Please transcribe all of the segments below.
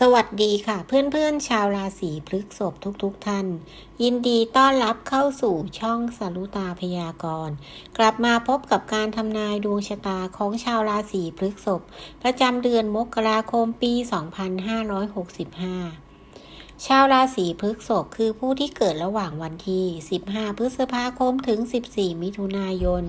สวัสดีค่ะ เพื่อนๆ ชาวราศีพฤกษภทุกๆทท่าน ยินดีต้อนรับเข้าสู่ช่องสรุตาพยากรณ์กลับมาพบกับการทำนายดวงชะตาของชาวราศีพฤกษภประจำเดือนมกราคมปี 2565 ชาวราศีพฤษภคือผู้ที่เกิดระหว่างวันที่ 15 พฤษภาคมถึง 14 มิถุนายน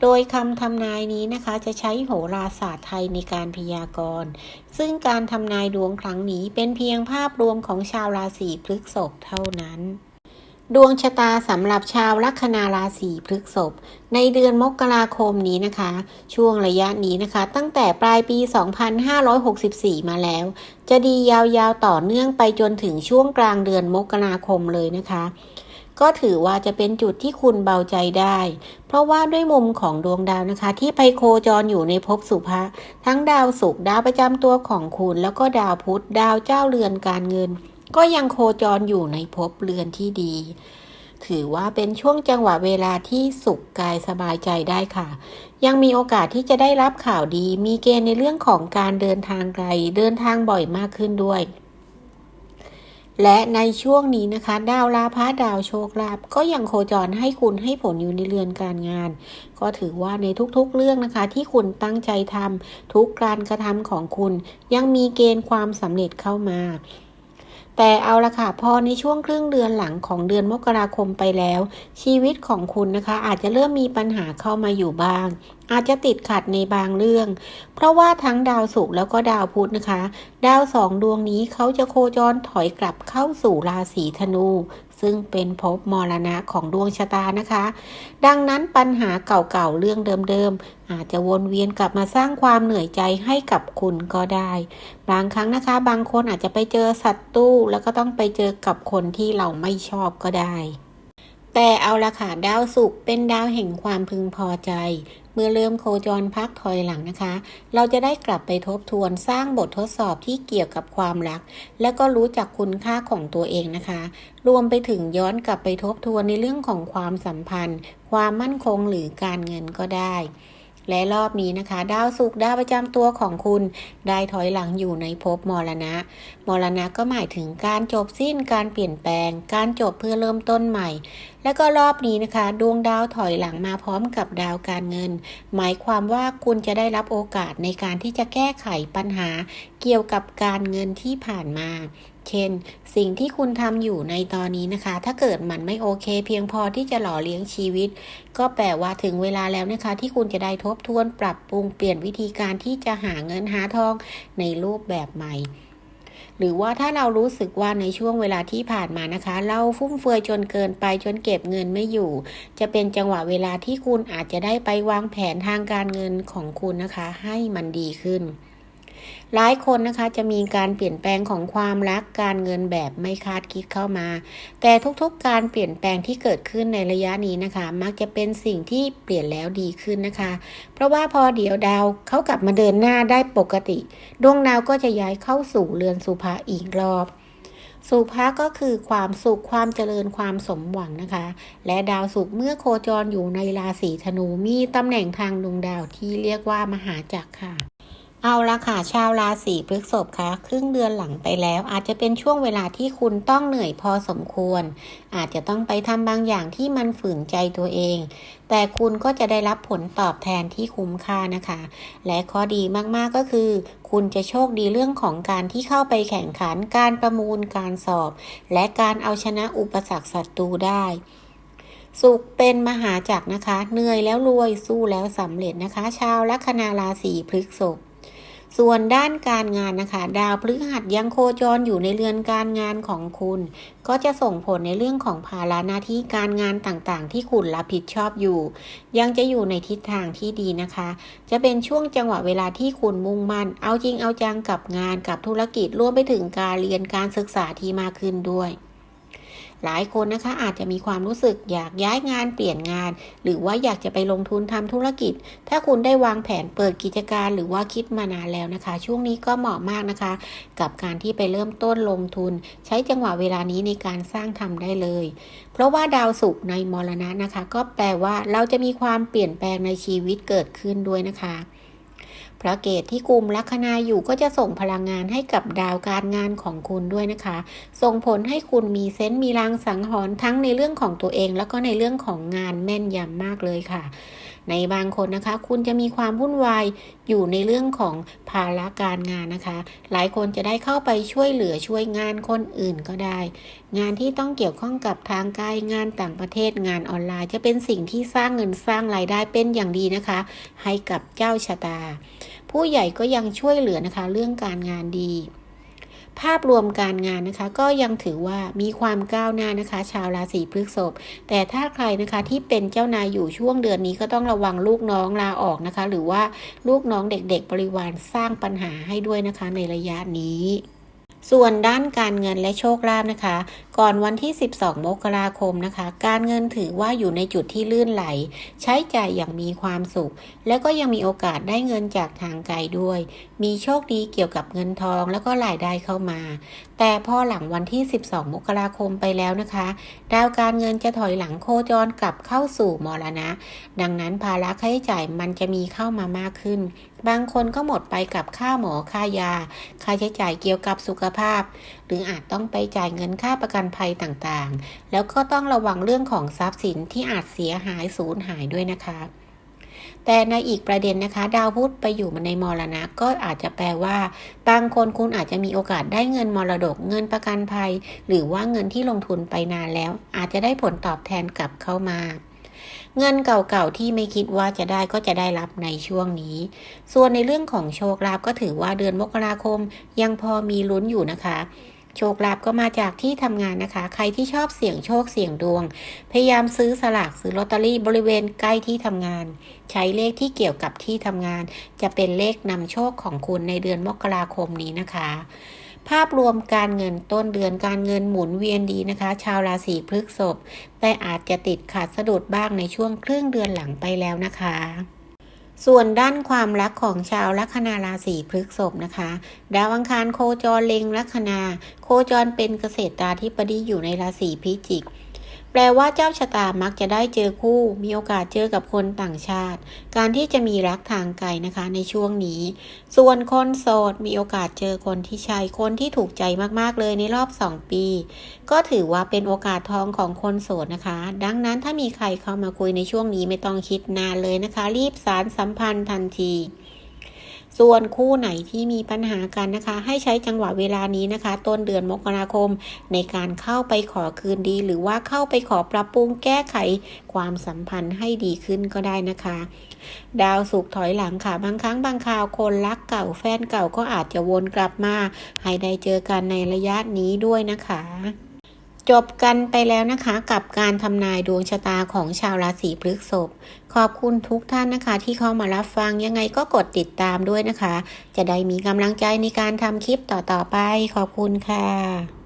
โดยคำทำนายนี้นะคะจะใช้โหราศาสตร์ไทยในการพยากรณ์ ซึ่งการทำนายดวงครั้งนี้เป็นเพียงภาพรวมของชาวราศีพฤษภเท่านั้น ดวงชะตาสำหรับชาวลัคนาราศีพฤษภในเดือนมกราคมนี้นะคะ ช่วงระยะนี้นะคะ ตั้งแต่ปลายปี 2564 มาแล้ว จะดียาวๆต่อเนื่องไปจนถึงช่วงกลางเดือนมกราคมเลยนะคะ ก็ถือว่าจะเป็นจุดที่คุณเบาใจได้ เพราะว่าด้วยมุมของดวงดาวนะคะ ที่ไปโคจรอยู่ในภพสุภะทั้งดาวศุกร์ดาวประจำตัวของคุณ แล้วก็ดาวพุธดาวเจ้าเรือนการเงิน ก็ยังโคจรอยู่ในภพเรือนที่ดี ถือว่าเป็นช่วงจังหวะเวลาที่สุขกายสบายใจได้ค่ะ ยังมีโอกาสที่จะได้รับข่าวดี มีเกณฑ์ในเรื่องของการเดินทางไกล เดินทางบ่อยมากขึ้นด้วย และในช่วงนี้นะคะ ดาวลาพะดาวโชคลาภก็ยังโคจรให้คุณให้ผลอยู่ในเรือนการงาน ก็ถือว่าในทุกๆเรื่องนะคะ ที่คุณตั้งใจทำทุกการกระทำของคุณ ยังมีเกณฑ์ความสำเร็จเข้ามา แต่เอาละค่ะพอในช่วงครึ่งเดือนหลังของเดือนมกราคมไปแล้ว ชีวิตของคุณนะคะ อาจจะเริ่มมีปัญหาเข้ามาอยู่บ้าง อาจจะติดขัดในบางเรื่อง เพราะว่าทั้งดาวศุกร์แล้วก็ดาวพุธนะคะ ดาวสองดวงนี้เขาจะโคจรถอยกลับเข้าสู่ราศีธนู ซึ่งเป็นภพมรณะของดวงชะตานะคะ ดังนั้นปัญหาเก่าๆเรื่องเดิมๆ อาจจะวนเวียนกลับมาสร้างความเหนื่อยใจให้กับคุณก็ได้ บางครั้งนะคะ บางคนอาจจะไปเจอสัตว์ตู้ แล้วก็ต้องไปเจอกับคนที่เราไม่ชอบก็ได้ แต่เอาละค่ะดาวศุกร์เป็นดาวแห่งความพึงพอใจ เมื่อเริ่มโคจรพักถอยหลังนะคะ เราจะได้กลับไปทบทวนสร้างบททดสอบที่เกี่ยวกับความรัก และก็รู้จักคุณค่าของตัวเองนะคะ รวมไปถึงย้อนกลับไปทบทวนในเรื่องของความสัมพันธ์ ความมั่นคงหรือการเงินก็ได้ และรอบนี้นะคะ ดาวศุกดาวประจำตัวของคุณได้ถอยหลังอยู่ในภพมรณะ มรณะก็หมายถึงการจบสิ้นการเปลี่ยนแปลง การจบเพื่อเริ่มต้นใหม่ และก็รอบนี้นะคะ ดวงดาวถอยหลังมาพร้อมกับดาวการเงิน หมายความว่าคุณจะได้รับโอกาสในการที่จะแก้ไขปัญหา เกี่ยวกับการเงินที่ผ่านมา เช่น สิ่งที่คุณทำอยู่ในตอนนี้นะคะ ถ้าเกิดมันไม่โอเค เพียงพอที่จะหล่อเลี้ยงชีวิต ก็แปลว่าถึงเวลาแล้วนะคะ ที่คุณจะได้ทบทวนปรับปรุงเปลี่ยนวิธีการที่จะหาเงินหาทองในรูปแบบใหม่หรือว่าถ้าเรารู้สึกว่าในช่วงเวลาที่ผ่านมานะคะ เราฟุ่มเฟือยจนเกินไปจนเก็บเงินไม่อยู่ จะเป็นจังหวะเวลาที่คุณอาจจะได้ไปวางแผนทางการเงินของคุณนะคะ ให้มันดีขึ้น หลายคนนะคะจะมีการเปลี่ยนแปลงของความรักการเงินแบบไม่คาดคิดเข้ามา แต่ทุกๆการเปลี่ยนแปลงที่เกิดขึ้นในระยะนี้นะคะ มักจะเป็นสิ่งที่เปลี่ยนแล้วดีขึ้นนะคะ เพราะว่าพอเดี๋ยวดาวเขากลับมาเดินหน้าได้ปกติ ดวงดาวก็จะย้ายเข้าสู่เรือนสุภาอีกรอบสุภาก็คือความสุขความเจริญความสมหวังนะคะ และดาวศุกร์เมื่อโคจรอยู่ในราศีธนูมีตำแหน่งทางดวงดาวที่เรียกว่ามหาจักรค่ะ เอาละค่ะชาวราศีพฤษภคะครึ่งเดือนหลังไปแล้ว อาจจะเป็นช่วงเวลาที่คุณต้องเหนื่อยพอสมควร อาจจะต้องไปทำบางอย่างที่มันฝืนใจตัวเอง แต่คุณก็จะได้รับผลตอบแทนที่คุ้มค่านะคะ และข้อดีมากๆก็คือ คุณจะโชคดีเรื่องของการที่เข้าไปแข่งขันการประมูลการสอบ และการเอาชนะอุปสรรคศัตรูได้สุขเป็นมหาจักรนะคะ เหนื่อยแล้วรวยสู้แล้วสำเร็จนะคะ ชาวลัคนาราศีพฤษภ ส่วนด้านการงานนะคะ ดาวพฤหัสยังโคจรอยู่ในเรือนการงานของคุณ ก็จะส่งผลในเรื่องของภาระหน้าที่การงานต่างๆ ที่คุณรับผิดชอบอยู่ ยังจะอยู่ในทิศทางที่ดีนะคะ จะเป็นช่วงจังหวะเวลาที่คุณมุ่งมั่น เอาจริงเอาจังกับงานกับธุรกิจรวมไปถึงการเรียนการศึกษาที่มากขึ้นด้วย หลายคนนะคะอาจจะมีความรู้สึกอยากย้ายงานเปลี่ยนงาน หรือว่าอยากจะไปลงทุนทำธุรกิจ ถ้าคุณได้วางแผนเปิดกิจการหรือว่าคิดมานานแล้วนะคะ ช่วงนี้ก็เหมาะมากนะคะ กับการที่ไปเริ่มต้นลงทุน ใช้จังหวะเวลานี้ในการสร้างทำได้เลย เพราะว่าดาวศุกร์ในมรณะนะคะ ก็แปลว่าเราจะมีความเปลี่ยนแปลงในชีวิตเกิดขึ้นด้วยนะคะ พระเกตที่กลุ่มลัคนาอยู่ก็จะส่งพลังงานให้กับดาวการงานของคุณด้วยนะคะ ส่งผลให้คุณมีเซนต์มีรางสังหรณ์ทั้งในเรื่องของตัวเอง แล้วก็ในเรื่องของงานแม่นยำมากเลยค่ะ ในบางคนนะคะ คุณจะมีความวุ่นวายอยู่ในเรื่องของภาระการงานนะคะ หลายคนจะได้เข้าไปช่วยเหลือช่วยงานคนอื่นก็ได้ งานที่ต้องเกี่ยวข้องกับทางกายงานต่างประเทศงานออนไลน์ จะเป็นสิ่งที่สร้างเงินสร้างรายได้เป็นอย่างดีนะคะ ให้กับเจ้าชะตา ผู้ใหญ่ก็ยังช่วยเหลือนะคะ เรื่องการงานดี ภาพรวมการงานนะคะก็ยังถือว่ามีความก้าวหน้านะคะ ชาวราศีพฤษภแต่ถ้าใครนะคะที่เป็นเจ้านายอยู่ช่วงเดือนนี้ก็ต้องระวังลูกน้องลาออกนะคะ หรือว่าลูกน้องเด็กๆบริวารสร้างปัญหาให้ด้วยนะคะในระยะนี้ ส่วนด้านการเงินและโชคลาภนะคะ ก่อนวันที่ 12 มกราคมนะคะ การเงินถือว่าอยู่ในจุดที่ลื่นไหล ใช้จ่ายอย่างมีความสุข และก็ยังมีโอกาสได้เงินจากทางไกลด้วย มีโชคดีเกี่ยวกับเงินทองแล้วก็รายได้เข้ามา แต่พอหลังวันที่ 12 มกราคมไปแล้วนะคะ ดาวการเงินจะถอยหลังโคจรกลับเข้าสู่มรณะ ดังนั้นภาระค่าใช้จ่ายมันจะมีเข้ามามากขึ้น บางคนก็หมดไปกับค่าหมอค่ายา ค่าใช้จ่ายเกี่ยวกับสุขภาพ หรืออาจต้องไปจ่ายเงินค่าประกันภัยต่างๆ แล้วก็ต้องระวังเรื่องของทรัพย์สินที่อาจเสียหายสูญหายด้วยนะคะ แต่ในอีกประเด็นนะคะ ดาวพุธไปอยู่ในมรณะ ก็อาจจะแปลว่า บางคนคุณอาจจะมีโอกาสได้เงินมรดกเงินประกันภัย หรือว่าเงินที่ลงทุนไปนานแล้ว อาจจะได้ผลตอบแทนกลับเข้ามาเงินเก่าๆที่ไม่คิดว่าจะได้ก็จะได้รับในช่วงนี้ ส่วนในเรื่องของโชคลาภก็ถือว่าเดือนมกราคมยังพอมีลุ้นอยู่นะคะ โชคลาภก็มาจากที่ทำงานนะคะ ใครที่ชอบเสี่ยงโชคเสี่ยงดวง พยายามซื้อสลากซื้อลอตเตอรี่บริเวณใกล้ที่ทำงาน ใช้เลขที่เกี่ยวกับที่ทำงาน จะเป็นเลขนำโชคของคุณในเดือนมกราคมนี้นะคะ ภาพรวมการเงินต้นเดือนการเงินหมุนเวียนดีนะคะ ชาวราศีพฤษภแต่อาจจะติดขัดสะดุดบ้างในช่วงครึ่งเดือนหลังไปแล้วนะคะ ส่วนด้านความรักของชาวลัคนาราศีพฤษภนะคะ ดาวอังคารโคจรเล็งลัคนา โคจรเป็นเกษตราธิบดีอยู่ในราศีพิจิก แปลว่าเจ้าชะตามักจะได้เจอคู่ มีโอกาสเจอกับคนต่างชาติ การที่จะมีรักทางไกลนะคะในช่วงนี้ ส่วนคนโสดมีโอกาสเจอคนที่ใช่คนที่ถูกใจมากๆเลยในรอบ 2 ปี ก็ถือว่าเป็นโอกาสทองของคนโสดนะคะ ดังนั้นถ้ามีใครเข้ามาคุยในช่วงนี้ไม่ต้องคิดนานเลยนะคะ รีบสารสัมพันธ์ทันที ส่วนคู่ไหนที่มีปัญหากันนะคะ ให้ใช้จังหวะเวลานี้นะคะ ต้นเดือนมกราคม ในการเข้าไปขอคืนดี หรือว่าเข้าไปขอปรับปรุงแก้ไขความสัมพันธ์ให้ดีขึ้นก็ได้นะคะ ดาวสุกถอยหลังค่ะ บางครั้งบางคราวคนรักเก่าแฟนเก่าก็อาจจะวนกลับมา ให้ได้เจอกันในระยะนี้ด้วยนะคะ จบกันไปแล้วนะคะกับการทำนายดวงชะตาของชาวราศีพฤษภขอบคุณทุกท่านนะคะ ที่เข้ามารับฟังยังไงก็กดติดตามด้วยนะคะ จะได้มีกำลังใจในการทำคลิปต่อๆไป ขอบคุณค่ะ